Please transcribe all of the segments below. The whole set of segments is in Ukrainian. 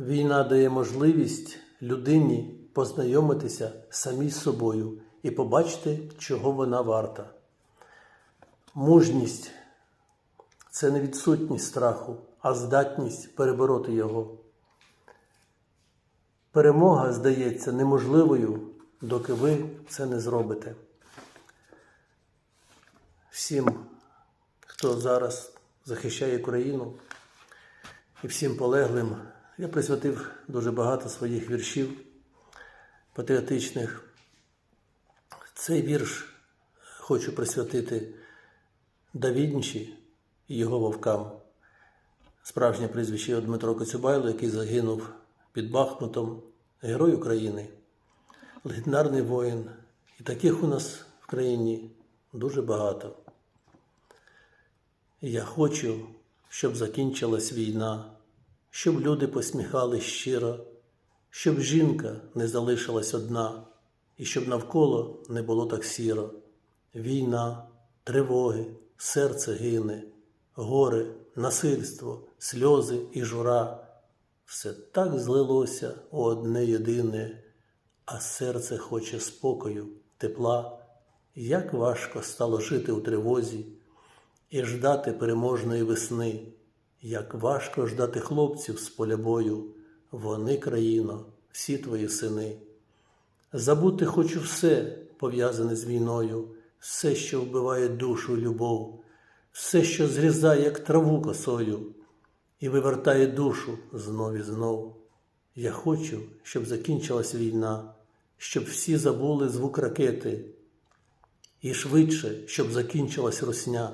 Війна дає можливість людині познайомитися самій з собою і побачити, чого вона варта. Мужність це не відсутність страху, а здатність перебороти його. Перемога здається неможливою, доки ви це не зробите. Всім, хто зараз захищає Україну, і всім полеглим, я присвятив дуже багато своїх віршів патріотичних. Цей вірш хочу присвятити Давіднчі і його вовкам. Справжнє прізвище Дмитро Коцюбайло, який загинув під Бахмутом, герой України, легендарний воїн. І таких у нас в країні дуже багато. Я хочу, щоб закінчилась війна, щоб люди посміхались щиро, щоб жінка не залишилась одна, і щоб навколо не було так сіро. Війна, тривоги, серце гине, горе, насильство, сльози і жура. Все так злилося у одне єдине, а серце хоче спокою, тепла. Як важко стало жити у тривозі і ждати переможної весни, як важко ждати хлопців з поля бою, вони, країно, всі твої сини. Забути хочу все, пов'язане з війною, все, що вбиває душу, любов, все, що зрізає, як траву косою, і вивертає душу знов і знов. Я хочу, щоб закінчилась війна, щоб всі забули звук ракети, і швидше, щоб закінчилась русня,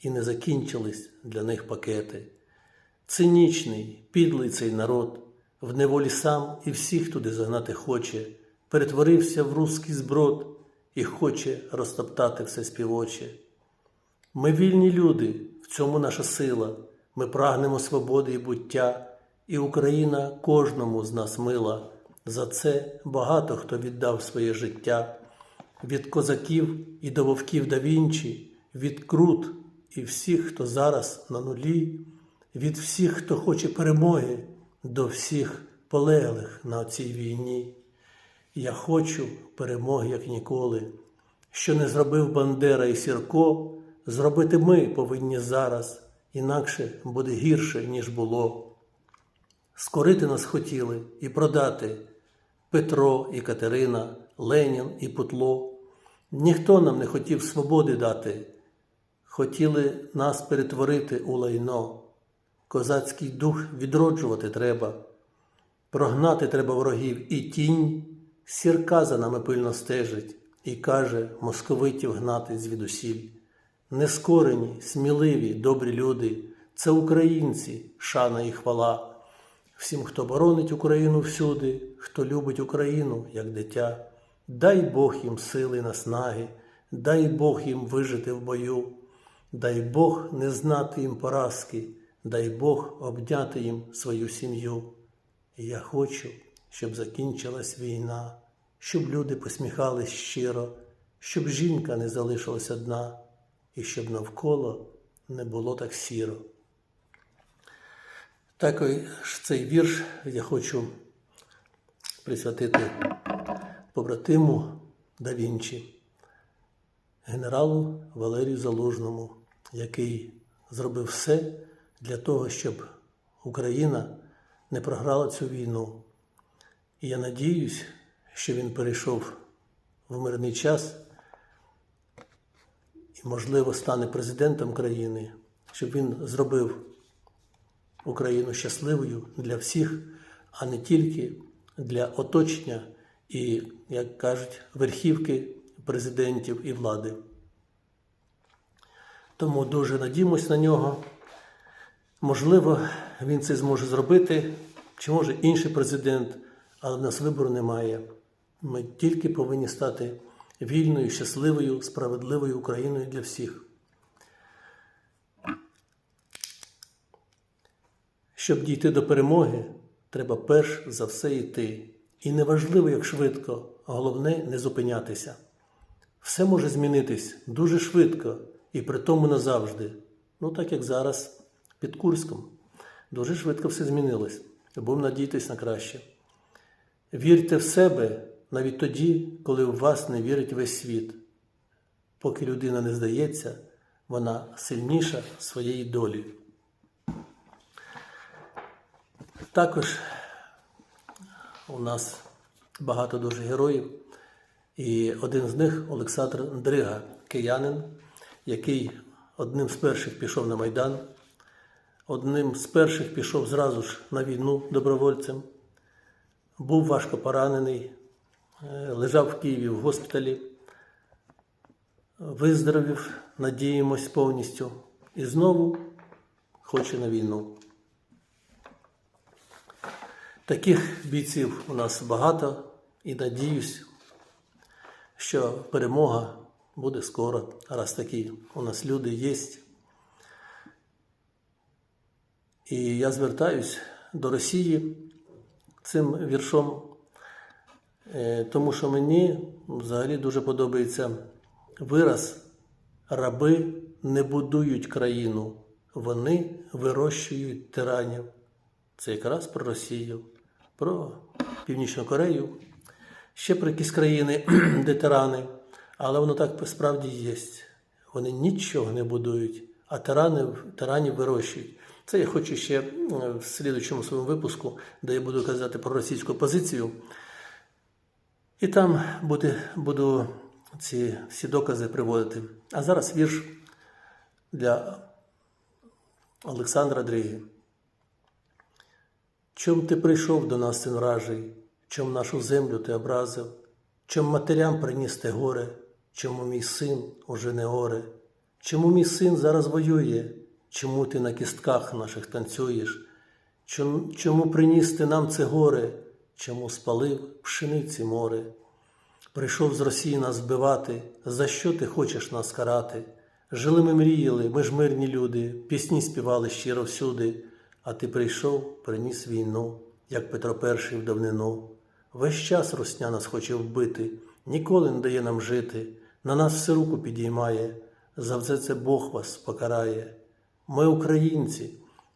і не закінчились для них пакети. Цинічний, підлий цей народ, в неволі сам і всіх туди загнати хоче, перетворився в руський зброд і хоче розтоптати все співоче. Ми вільні люди, в цьому наша сила, ми прагнемо свободи і буття, і Україна кожному з нас мила. За це багато хто віддав своє життя. Від козаків і до вовків да Вінчі, від крут і всіх, хто зараз на нулі, від всіх, хто хоче перемоги, до всіх полеглих на цій війні. Я хочу перемоги, як ніколи. Що не зробив Бандера і Сірко, зробити ми повинні зараз, інакше буде гірше, ніж було. Скорити нас хотіли і продати Петро і Катерина, Ленін і Путло. Ніхто нам не хотів свободи дати, хотіли нас перетворити у лайно. Козацький дух відроджувати треба, прогнати треба ворогів і тінь, сірка за нами пильно стежить і каже московитів гнати звідусіль. Нескорені, сміливі, добрі люди, це українці, шана і хвала. Всім, хто боронить Україну всюди, хто любить Україну, як дитя, дай Бог їм сили наснаги, дай Бог їм вижити в бою, дай Бог не знати їм поразки, дай Бог обняти їм свою сім'ю. Я хочу, щоб закінчилась війна, щоб люди посміхались щиро, щоб жінка не залишилась одна, і щоб навколо не було так сіро. Також цей вірш я хочу присвятити побратиму да Вінчі, генералу Валерію Залужному, який зробив все для того, щоб Україна не програла цю війну. І я надіюсь, що він перейшов в мирний час і, можливо, стане президентом країни, щоб він зробив Україну щасливою для всіх, а не тільки для оточення і, як кажуть, верхівки президентів і влади. Тому дуже надіємось на нього. Можливо, він це зможе зробити, чи може інший президент, але в нас вибору немає. Ми тільки повинні стати вільною, щасливою, справедливою Україною для всіх. Щоб дійти до перемоги, треба перш за все йти. І неважливо, як швидко, головне не зупинятися. Все може змінитись дуже швидко і при тому назавжди. Ну, так як зараз під Курськом. Дуже швидко все змінилось. будемо надіятися на краще. Вірте в себе навіть тоді, коли в вас не вірить весь світ. Поки людина не здається, вона сильніша своєї долі. Також у нас багато дуже героїв, і один з них Олександр Дрига, киянин, який одним з перших пішов на Майдан, одним з перших пішов зразу ж на війну добровольцем, був важко поранений, е, лежав в Києві в госпіталі, виздоровів, надіємось повністю, і знову хоче на війну. Таких бійців у нас багато і надіюсь, що перемога буде скоро, раз такі у нас люди є. І я звертаюсь до Росії цим віршом, е, тому що мені взагалі дуже подобається вираз раби не будують країну, вони вирощують тиранів. Це якраз про Росію, про Північну Корею, ще про якісь країни, де тирани, але воно так справді є. Вони нічого не будують, а тирани, тиранів вирощують. Це я хочу ще в слідучому своєму випуску, де я буду казати про російську позицію. І там буде, буду ці всі докази приводити. А зараз вірш для Олександра Дриги. Чом ти прийшов до нас, син вражий, чом нашу землю ти образив, чом матерям приніс те горе, чому мій син уже не горе, чому мій син зараз воює, чому ти на кістках наших танцюєш, чому, чому приніс ти нам це горе, чому спалив пшениці море? Прийшов з Росії нас вбивати, за що ти хочеш нас карати? Жили ми мріяли, ми ж мирні люди, пісні співали щиро всюди, а ти прийшов, приніс війну, як Петро І в давнину. Весь час русня нас хоче вбити, ніколи не дає нам жити, на нас все руку підіймає, за все це Бог вас покарає. Ми українці,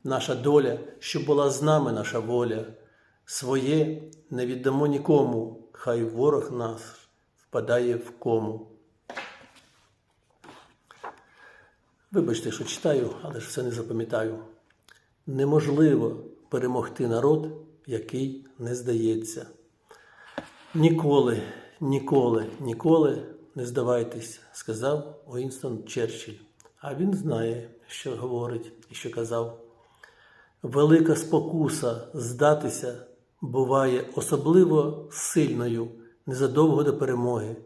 наша доля, щоб була з нами наша воля. Своє не віддамо нікому, хай ворог нас впадає в кому. Вибачте, що читаю, але ж все не запам'ятаю. Неможливо перемогти народ, який не здається. Ніколи, ніколи, ніколи не здавайтесь, сказав Уінстон Черчилль. А він знає, що говорить і що казав. Велика спокуса здатися буває особливо сильною незадовго до перемоги,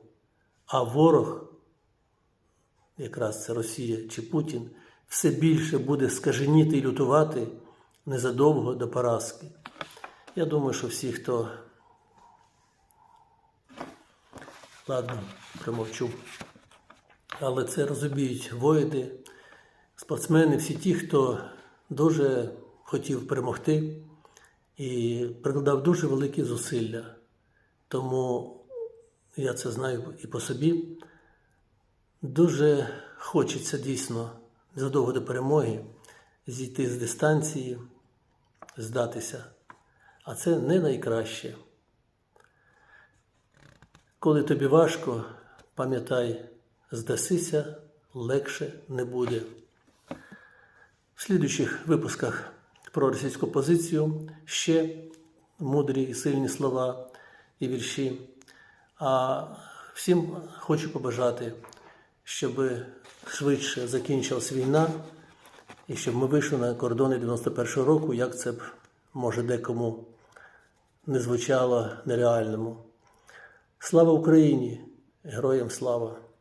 а ворог, якраз це Росія чи Путін, все більше буде скаженіти і лютувати незадовго до поразки. Я думаю, що всі, хто ладно, примовчу, але це розуміють воїни, спортсмени, всі ті, хто дуже хотів перемогти і прикладав дуже великі зусилля. Тому я це знаю і по собі. Дуже хочеться дійсно задовго до перемоги зійти з дистанції, здатися. А це не найкраще. Коли тобі важко, пам'ятай, здасися легше не буде. В слідуючих випусках про російську позицію ще мудрі і сильні слова і вірші. А всім хочу побажати, щоб швидше закінчилась війна і щоб ми вийшли на кордони 91-го року, як це б може декому не звучало нереальному. Слава Україні! Героям слава!